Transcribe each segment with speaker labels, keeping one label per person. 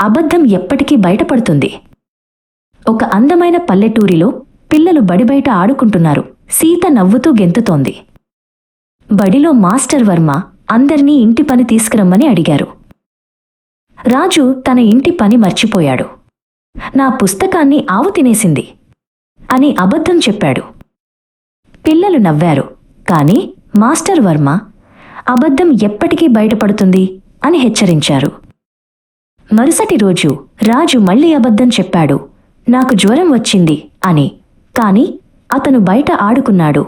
Speaker 1: అబద్ధం ఎప్పటికీ బయటపడుతుంది. ఒక అందమైన పల్లెటూరిలో పిల్లలు బడి బయట ఆడుకుంటున్నారు. సీత నవ్వుతూ గెంతుతోంది. బడిలో మాస్టర్ వర్మ అందర్నీ ఇంటి పని తీసుకురమ్మని అడిగారు. రాజు తన ఇంటి పని మర్చిపోయాడు. నా పుస్తకాన్ని ఆవు తినేసింది అని అబద్ధం చెప్పాడు. పిల్లలు నవ్వారు. కాని మాస్టర్ వర్మ అబద్ధం ఎప్పటికీ బయటపడుతుంది అని హెచ్చరించారు. మరుసటి రోజు రాజు మళ్ళీ అబద్ధం చెప్పాడు. నాకు జ్వరం వచ్చింది అని. కాని అతను బయట ఆడుకున్నాడు.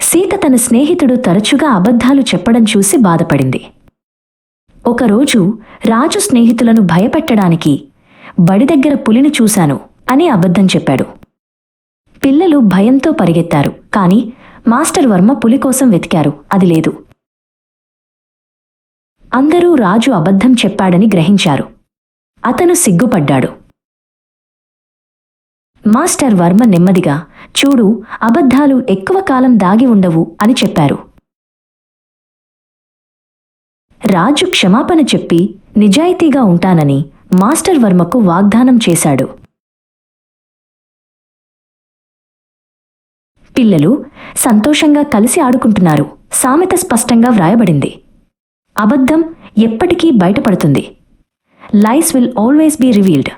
Speaker 1: సీత తన స్నేహితుడు తరచుగా అబద్ధాలు చెప్పడం చూసి బాధపడింది. ఒకరోజు రాజు స్నేహితులను భయపెట్టడానికి బడి దగ్గర పులిని చూశాను అని అబద్ధం చెప్పాడు. పిల్లలు భయంతో పరిగెత్తారు. కాని మాస్టర్ వర్మ పులి కోసం వెతికారు. అది లేదు. అందరూ రాజు అబద్ధం చెప్పాడని గ్రహించారు. అతను సిగ్గుపడ్డాడు. మాస్టర్ వర్మ నెమ్మదిగా చూడు అబద్ధాలు ఎక్కువ కాలం దాగి ఉండవు అని చెప్పారు. రాజు క్షమాపణ చెప్పి నిజాయితీగా ఉంటానని మాస్టర్ వర్మకు వాగ్దానం చేశాడు. పిల్లలు సంతోషంగా కలిసి ఆడుకుంటున్నారు సామెత స్పష్టంగా వ్రాయబడింది. అబద్ధం ఎప్పటికీ బయటపడుతుంది. Lies will always be revealed